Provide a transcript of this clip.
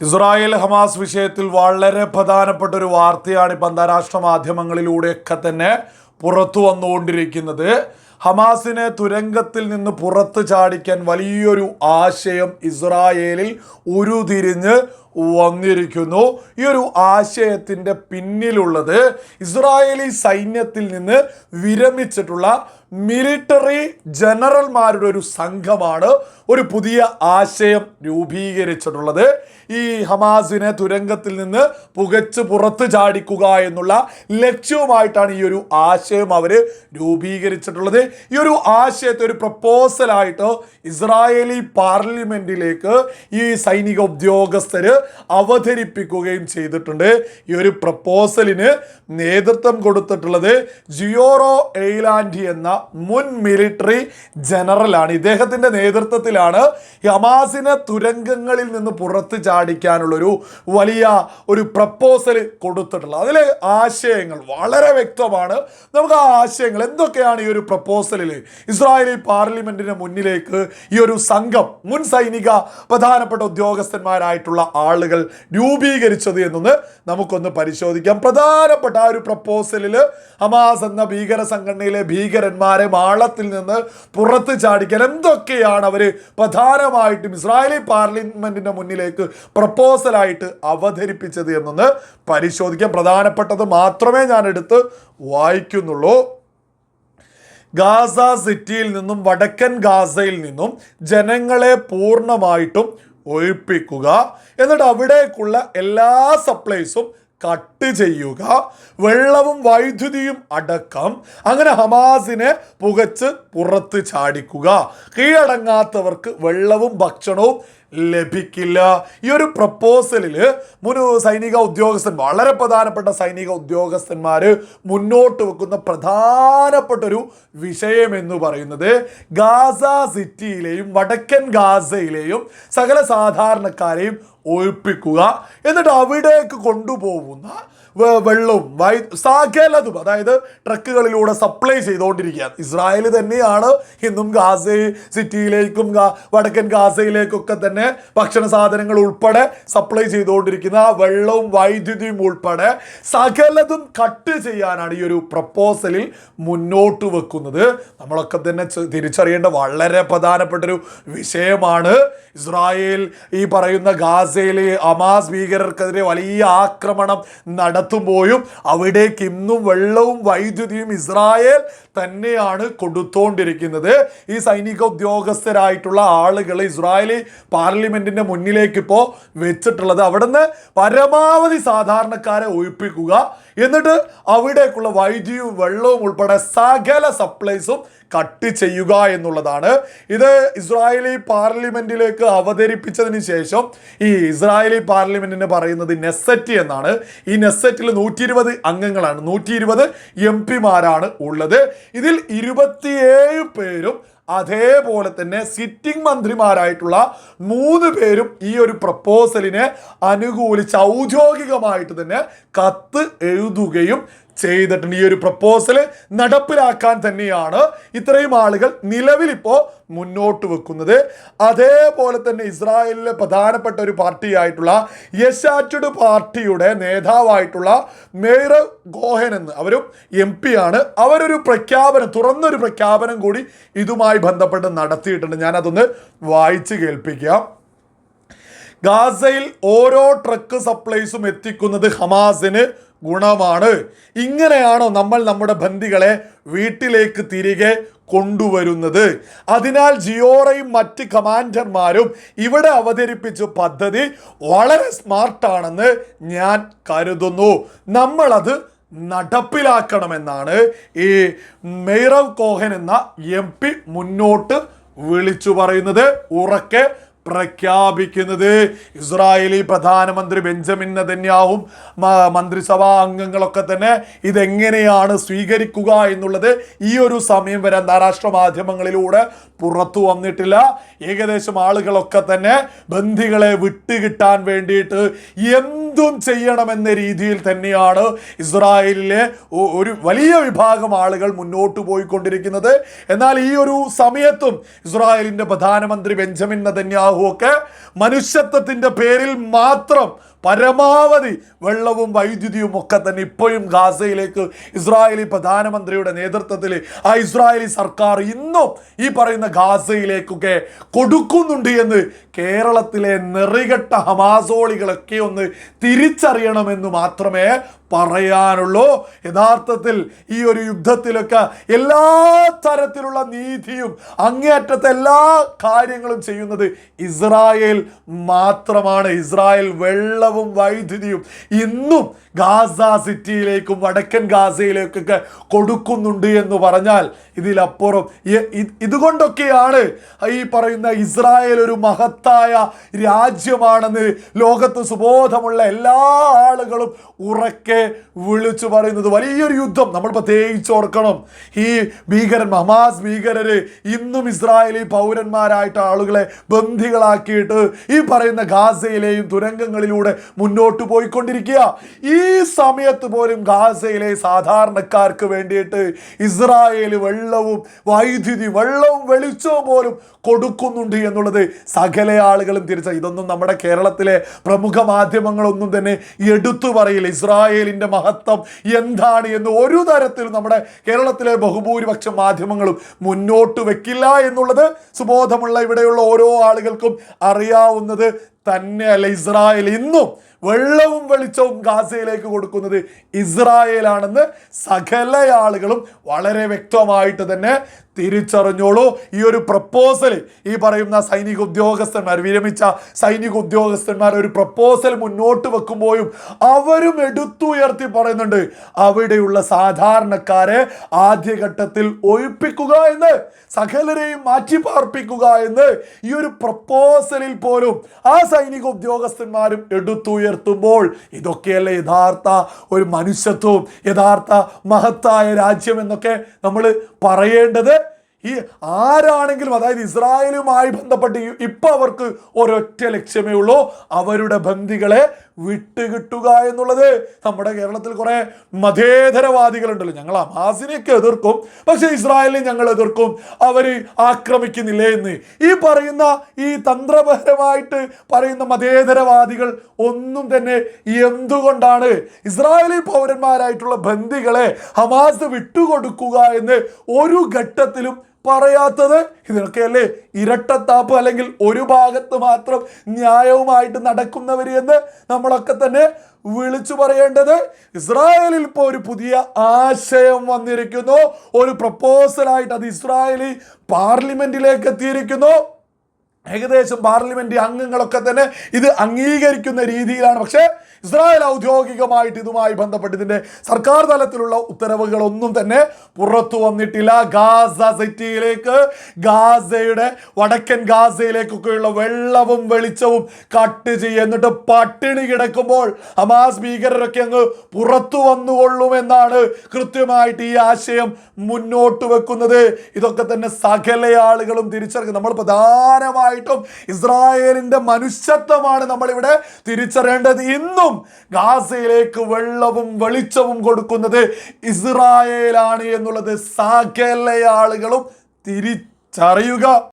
Israel Hamas വിഷയത്തിൽ വളരെ പ്രധാനപ്പെട്ട ഒരു വാർത്തയാണ് ഇപ്പം അന്താരാഷ്ട്ര മാധ്യമങ്ങളിലൂടെയൊക്കെ തന്നെ പുറത്തു വന്നുകൊണ്ടിരിക്കുന്നത്. ഹമാസിനെ തുരങ്കത്തിൽ നിന്ന് പുറത്ത് ചാടിക്കാൻ വലിയൊരു ആശയം ഇസ്രായേലിൽ ഉരുതിരിഞ്ഞ് വന്നിരിക്കുന്നു. ഈ ഒരു ആശയത്തിന്റെ പിന്നിലുള്ളത് ഇസ്രായേലി സൈന്യത്തിൽ നിന്ന് വിരമിച്ചിട്ടുള്ള മിലിറ്ററി ജനറൽമാരുടെ ഒരു സംഘമാണ് ഒരു പുതിയ ആശയം രൂപീകരിച്ചിട്ടുള്ളത്. ഈ ഹമാസിനെ തുരങ്കത്തിൽ നിന്ന് പുകച്ച് പുറത്ത് ചാടിക്കുക എന്നുള്ള ലക്ഷ്യവുമായിട്ടാണ് ഈ ഒരു ആശയം അവർ രൂപീകരിച്ചിട്ടുള്ളത്. ഈ ഒരു ആശയത്തെ ഒരു പ്രപ്പോസലായിട്ട് ഇസ്രായേലി പാർലമെന്റിലേക്ക് ഈ സൈനിക ഉദ്യോഗസ്ഥർ അവതരിപ്പിക്കുകയും ചെയ്തിട്ടുണ്ട്. ഈ ഒരു പ്രപ്പോസലിന് നേതൃത്വം കൊടുത്തിട്ടുള്ളത് ജിയോറോ എയ്ലാൻഡി എന്ന മുൻ മിലിറ്ററി ജനറലാണ്. ഇദ്ദേഹത്തിന്റെ നേതൃത്വത്തിലാണ് ഹമാസിനെ തുരങ്കങ്ങളിൽ നിന്ന് പുറത്ത് ചാടിക്കാനുള്ളൊരു വലിയ ഒരു പ്രപ്പോസൽ കൊടുത്തിട്ടുള്ളത്. അതിലെ ആശയങ്ങൾ വളരെ വ്യക്തമാണ്. നമുക്ക് ആ ആശയങ്ങൾ എന്തൊക്കെയാണ് ഈ ഒരു പ്രപ്പോസലിൽ ഇസ്രായേലി പാർലമെന്റിന് മുന്നിലേക്ക് ഈ ഒരു സംഘം മുൻ സൈനിക പ്രധാനപ്പെട്ട ഉദ്യോഗസ്ഥന്മാരായിട്ടുള്ള ആളുകൾ രൂപീകരിച്ചത് എന്നൊന്ന് നമുക്കൊന്ന് പരിശോധിക്കാം. പ്രധാനപ്പെട്ട ആ ഒരു പ്രപ്പോസലിൽ ഹമാസ് എന്ന ഭീകര സംഘടനയിലെ ഭീകരന്മാരെ മാളത്തിൽ നിന്ന് പുറത്ത് ചാടിക്കാൻ എന്തൊക്കെയാണ് അവർ പ്രധാനമായിട്ടും ഇസ്രായേലി പാർലമെന്റിന്റെ മുന്നിലേക്ക് പ്രപ്പോസലായിട്ട് അവതരിപ്പിച്ചത് എന്നൊന്ന് പരിശോധിക്കാം. പ്രധാനപ്പെട്ടത് മാത്രമേ ഞാൻ എടുത്ത് വായിക്കുന്നുള്ളൂ. ഗാസ സിറ്റിയിൽ നിന്നും വടക്കൻ ഗാസയിൽ നിന്നും ജനങ്ങളെ പൂർണമായിട്ടും ഒഴിപ്പിക്കുക. എന്നിട്ട് അവിടേക്കുള്ള എല്ലാ സപ്ലൈസും കട്ട് ചെയ്യുക. വെള്ളവും വൈദ്യുതിയും അടക്കം. അങ്ങനെ ഹമാസിനെ പുകച്ച് പുറത്ത് ചാടിക്കുക. കീഴടങ്ങാത്തവർക്ക് വെള്ളവും ഭക്ഷണവും ലഭിക്കില്ല. ഈ ഒരു പ്രപ്പോസലിൽ മുൻ സൈനിക ഉദ്യോഗസ്ഥൻ വളരെ പ്രധാനപ്പെട്ട സൈനിക ഉദ്യോഗസ്ഥന്മാർ മുന്നോട്ട് വെക്കുന്ന പ്രധാനപ്പെട്ട ഒരു വിഷയം എന്ന് പറയുന്നത് ഗാസ സിറ്റിയിലെയും വടക്കൻ ഗാസയിലെയും സകല സാധാരണക്കാരെയും ഒഴിപ്പിക്കുക. എന്നിട്ട് അവിടേക്ക് കൊണ്ടുപോകുന്ന വെള്ളവും വൈ സകലതും അതായത് ട്രക്കുകളിലൂടെ സപ്ലൈ ചെയ്തുകൊണ്ടിരിക്കുകയാണ് ഇസ്രായേൽ തന്നെയാണ് ഇന്നും ഗാസ സിറ്റിയിലേക്കും വടക്കൻ ഗാസയിലേക്കൊക്കെ തന്നെ ഭക്ഷണ സാധനങ്ങൾ ഉൾപ്പെടെ സപ്ലൈ ചെയ്തുകൊണ്ടിരിക്കുന്ന വെള്ളവും വൈദ്യുതിയും ഉൾപ്പെടെ സകലതും കട്ട് ചെയ്യാനാണ് ഈ ഒരു പ്രപ്പോസലിൽ മുന്നോട്ട് വെക്കുന്നത്. നമ്മളൊക്കെ തന്നെ തിരിച്ചറിയേണ്ട വളരെ പ്രധാനപ്പെട്ടൊരു വിഷയമാണ് ഇസ്രായേൽ ഈ പറയുന്ന ഗാസയിലെ അമാസ് ഭീകരർക്കെതിരെ വലിയ ആക്രമണം നടത്തുമ്പോഴും അവിടേക്ക് ഇന്നും വെള്ളവും വൈദ്യുതിയും ഇസ്രായേൽ തന്നെയാണ് കൊടുത്തോണ്ടിരിക്കുന്നത്. ഈ സൈനിക ഉദ്യോഗസ്ഥരായിട്ടുള്ള ആളുകൾ ഇസ്രായേലി പാർലമെന്റിന്റെ മുന്നിലേക്ക് ഇപ്പോൾ വെച്ചിട്ടുള്ളത്. അവിടുന്ന് പരമാവധി സാധാരണക്കാരെ ഒഴിപ്പിക്കുക. എന്നിട്ട് അവിടേക്കുള്ള വൈദ്യുതിയും വെള്ളവും ഉൾപ്പെടെ സകല സപ്ലൈസും കട്ട് ചെയ്യുക എന്നുള്ളതാണ്. ഇത് ഇസ്രായേലി പാർലമെന്റിലേക്ക് അവതരിപ്പിച്ചതിന് ശേഷം ഈ ഇസ്രായേലി പാർലമെന്റിന് പറയുന്നത് നെസറ്റ് എന്നാണ്. ഈ നെസറ്റിൽ നൂറ്റി ഇരുപത് അംഗങ്ങളാണ്. നൂറ്റി ഇരുപത് എം പിമാരാണ് ഉള്ളത്. ഇതിൽ ഇരുപത്തിയേഴ് പേരും അതേപോലെ തന്നെ സിറ്റിംഗ് മന്ത്രിമാരായിട്ടുള്ള മൂന്ന് പേരും ഈ ഒരു പ്രപ്പോസലിനെ അനുകൂലിച്ച് ഔദ്യോഗികമായിട്ട് തന്നെ കത്ത് എഴുതുകയും ചെയ്തിട്ടുണ്ട്. ഈ ഒരു പ്രപ്പോസൽ നടപ്പിലാക്കാൻ തന്നെയാണ് ഇത്രയും ആളുകൾ നിലവിൽ ഇപ്പോൾ മുന്നോട്ട് വെക്കുന്നത്. അതേപോലെ തന്നെ ഇസ്രായേലിലെ പ്രധാനപ്പെട്ട ഒരു പാർട്ടിയായിട്ടുള്ള യശാറ്റഡ് പാർട്ടിയുടെ നേതാവായിട്ടുള്ള മേയർ ഗോഹൻ എന്ന് അവരും എം പി ആണ് അവരൊരു പ്രഖ്യാപനം തുറന്നൊരു പ്രഖ്യാപനം കൂടി ഇതുമായി ബന്ധപ്പെട്ട് നടത്തിയിട്ടുണ്ട്. ഞാനതൊന്ന് വായിച്ച് കേൾപ്പിക്കാം. ഗാസയിൽ ഓരോ ട്രക്ക് സപ്ലൈസും എത്തിക്കുന്നത് ഹമാസിന് ഗുണമാണ്. ഇങ്ങനെയാണോ നമ്മൾ നമ്മുടെ ബന്ധികളെ വീട്ടിലേക്ക് തിരികെ കൊണ്ടുവരുന്നത്. അതിനാൽ ജിയോറയും മറ്റ് കമാൻഡർമാരും ഇവിടെ അവതരിപ്പിച്ച പദ്ധതി വളരെ സ്മാർട്ടാണെന്ന് ഞാൻ കരുതുന്നു. നമ്മളത് നടപ്പിലാക്കണമെന്നാണ് ഈ മെയ്റവ് കോഹൻ എന്ന എം മുന്നോട്ട് വിളിച്ചു പറയുന്നത്. ഉറക്കെ പ്രഖ്യാപിക്കുന്നത് ഇസ്രായേലി പ്രധാനമന്ത്രി ബെഞ്ചമിൻ നതന്യാവും മന്ത്രിസഭാ അംഗങ്ങളൊക്കെ തന്നെ ഇതെങ്ങനെയാണ് സ്വീകരിക്കുക എന്നുള്ളത് ഈ ഒരു സമയം വരെ അന്താരാഷ്ട്ര മാധ്യമങ്ങളിലൂടെ പുറത്തു വന്നിട്ടില്ല. ഏകദേശം ആളുകളൊക്കെ തന്നെ ബന്ധികളെ വിട്ടുകിട്ടാൻ വേണ്ടിയിട്ട് എന്തും ചെയ്യണമെന്ന രീതിയിൽ തന്നെയാണ് ഇസ്രായേലിലെ ഒരു വലിയ വിഭാഗം ആളുകൾ മുന്നോട്ട് പോയിക്കൊണ്ടിരിക്കുന്നത്. എന്നാൽ ഈ ഒരു സമയത്തും ഇസ്രായേലിന്റെ പ്രധാനമന്ത്രി ബെഞ്ചമിൻ നതന്യാഹു നെതന്യാഹു ഒക്കെ മനുഷ്യത്വത്തിന്റെ പേരിൽ മാത്രം പരമാവധി വെള്ളവും വൈദ്യുതിയും ഒക്കെ തന്നെ ഇപ്പോഴും ഗാസയിലേക്ക് ഇസ്രായേലി പ്രധാനമന്ത്രിയുടെ നേതൃത്വത്തിൽ ആ ഇസ്രായേലി സർക്കാർ ഇന്നും ഈ പറയുന്ന ഗാസയിലേക്കൊക്കെ കൊടുക്കുന്നുണ്ട് എന്ന് കേരളത്തിലെ നെറികെട്ട ഹമാസോളികളൊക്കെ ഒന്ന് തിരിച്ചറിയണമെന്ന് മാത്രമേ പറയാനുള്ളൂ. യഥാർത്ഥത്തിൽ ഈ ഒരു യുദ്ധത്തിലൊക്കെ എല്ലാ തരത്തിലുള്ള നീതിയും അങ്ങേയറ്റത്തെ എല്ലാ കാര്യങ്ങളും ചെയ്യുന്നത് ഇസ്രായേൽ മാത്രമാണ്. ഇസ്രായേൽ വെള്ളവും വൈദ്യുതിയും ഇന്നും ഗാസ സിറ്റിയിലേക്കും വടക്കൻ ഗാസയിലേക്കൊക്കെ കൊടുക്കുന്നുണ്ട് എന്ന് പറഞ്ഞാൽ ഇതിലപ്പുറം ഇതുകൊണ്ടൊക്കെയാണ് ഈ പറയുന്ന ഇസ്രായേൽ ഒരു മഹത്തായ രാജ്യമാണെന്ന് ലോകത്ത് സുബോധമുള്ള എല്ലാ ആളുകളും ഉറക്കെ വിളിച്ചു പറയുന്നത്. വലിയൊരു യുദ്ധം. നമ്മൾ പ്രത്യേകിച്ച് ഓർക്കണം. ഈ ഭീകരൻ ഹമാസ് ഭീകരര് ഇന്നും ഇസ്രായേലി പൗരന്മാരായിട്ട് ആളുകളെ ബന്ധികളാക്കിയിട്ട് ഈ പറയുന്ന ഗാസയിലെയും തുരങ്കങ്ങളിലൂടെ മുന്നോട്ട് പോയിക്കൊണ്ടിരിക്കുക. ഈ സമയത്ത് പോലും ഗാസയിലെ സാധാരണക്കാർക്ക് വേണ്ടിയിട്ട് ഇസ്രായേൽ വെള്ളവും വൈദ്യുതി വെള്ളവും വെളിച്ചവും പോലും കൊടുക്കുന്നുണ്ട് എന്നുള്ളത് സകല ആളുകളും തിരിച്ച ഇതൊന്നും നമ്മുടെ കേരളത്തിലെ പ്രമുഖ മാധ്യമങ്ങളൊന്നും തന്നെ എടുത്തു പറയില്ല. ഇസ്രായേലിന്റെ മഹത്വം എന്താണ് എന്ന് ഒരു തരത്തിലും നമ്മുടെ കേരളത്തിലെ ബഹുഭൂരിപക്ഷം മാധ്യമങ്ങളും മുന്നോട്ട് വെക്കില്ല എന്നുള്ളത് സുബോധമുള്ള ഇവിടെയുള്ള ഓരോ ആളുകൾക്കും അറിയാവുന്നത് തന്നെയല്ല ഇസ്രായേൽ ഇന്നും വെള്ളവും വെളിച്ചവും ഗാസയിലേക്ക് കൊടുക്കുന്നത് ഇസ്രായേലാണെന്ന് സകല ആളുകളും വളരെ വ്യക്തമായിട്ട് തന്നെ തിരിച്ചറിഞ്ഞോളൂ. ഈ ഒരു പ്രപ്പോസൽ ഈ പറയുന്ന സൈനിക ഉദ്യോഗസ്ഥന്മാർ വിരമിച്ച സൈനിക ഉദ്യോഗസ്ഥന്മാർ ഒരു പ്രപ്പോസൽ മുന്നോട്ട് വെക്കുമ്പോഴും അവരും എടുത്തുയർത്തി പറയുന്നുണ്ട് അവിടെയുള്ള സാധാരണക്കാരെ ആദ്യഘട്ടത്തിൽ ഒഴിപ്പിക്കുക എന്ന് സകലരെയും മാറ്റിപ്പാർപ്പിക്കുക എന്ന് ഈ ഒരു പ്രപ്പോസലിൽ പോലും ആ സൈനിക ഉദ്യോഗസ്ഥന്മാരും എടുത്തുയർത്തുമ്പോൾ ഇതൊക്കെയല്ലേ യഥാർത്ഥ ഒരു മനുഷ്യത്വവും യഥാർത്ഥ മഹത്തായ രാജ്യം എന്നൊക്കെ നമ്മൾ പറയേണ്ടത്? ഈ ആരാണെങ്കിലും അതായത് ഇസ്രായേലുമായി ബന്ധപ്പെട്ട് ഇപ്പോൾ ഇപ്പൊ അവർക്ക് ഒരൊറ്റ ലക്ഷ്യമേ ഉള്ളൂ അവരുടെ ബന്ദികളെ വിട്ടുകിട്ടുക എന്നുള്ളത് നമ്മുടെ കേരളത്തിൽ കുറെ മതേതരവാദികളുണ്ടല്ലോ. ഞങ്ങൾ ഹമാസിനെയൊക്കെ എതിർക്കും പക്ഷെ ഇസ്രായേലിനെ ഞങ്ങൾ എതിർക്കും. അവർ ആക്രമിക്കുന്നില്ലേ എന്ന്. ഈ പറയുന്ന ഈ തന്ത്രപരമായിട്ട് പറയുന്ന മതേതരവാദികൾ ഒന്നും തന്നെ എന്തുകൊണ്ടാണ് ഇസ്രായേലി പൗരന്മാരായിട്ടുള്ള ബന്ധികളെ ഹമാസ് വിട്ടുകൊടുക്കുക എന്ന് ഒരു ഘട്ടത്തിലും പറയാത്തത് ഇതിനൊക്കെയല്ലേ ഇരട്ടത്താപ്പ് അല്ലെങ്കിൽ ഒരു ഭാഗത്ത് മാത്രം ന്യായവുമായിട്ട് നടക്കുന്നവർ എന്ന് നമ്മളൊക്കെ തന്നെ വിളിച്ചു പറയേണ്ടത് ഇസ്രായേലിൽ ഇപ്പോൾ ഒരു പുതിയ ആശയം വന്നിരിക്കുന്നു. ഒരു പ്രപ്പോസലായിട്ട് അത് ഇസ്രായേലി പാർലമെന്റിലേക്ക് എത്തിയിരിക്കുന്നു. ഏകദേശം പാർലമെന്റ് അംഗങ്ങളൊക്കെ തന്നെ ഇത് അംഗീകരിക്കുന്ന രീതിയിലാണ്. പക്ഷേ ഇസ്രായേൽ ഔദ്യോഗികമായിട്ട് ഇതുമായി ബന്ധപ്പെട്ട് ഇതിന്റെ സർക്കാർ തലത്തിലുള്ള ഉത്തരവുകളൊന്നും തന്നെ പുറത്തു വന്നിട്ടില്ല. ഗാസ സിറ്റിയിലേക്ക് ഗാസയുടെ വടക്കൻ ഗാസയിലേക്കൊക്കെയുള്ള വെള്ളവും വെളിച്ചവും കട്ട് ചെയ്യുക എന്നിട്ട് പട്ടിണി കിടക്കുമ്പോൾ ഹമാസ് ഭീകരരൊക്കെ അങ്ങ് പുറത്തു വന്നുകൊള്ളുമെന്നാണ് കൃത്യമായിട്ട് ഈ ആശയം മുന്നോട്ട് വെക്കുന്നത്. ഇതൊക്കെ തന്നെ സകല ആളുകളും തിരിച്ചറിഞ്ഞു. നമ്മൾ പ്രധാനമായിട്ടും ഇസ്രായേലിന്റെ മനുഷ്യത്വമാണ് നമ്മളിവിടെ തിരിച്ചറിയേണ്ടത്. ഇന്നും ഗാസയിലേക്ക് വെള്ളവും വെളിച്ചവും കൊടുക്കുന്നത് ഇസ്രായേലാണ് എന്നുള്ളത് സകല ആളുകളും തിരിച്ചറിയുക.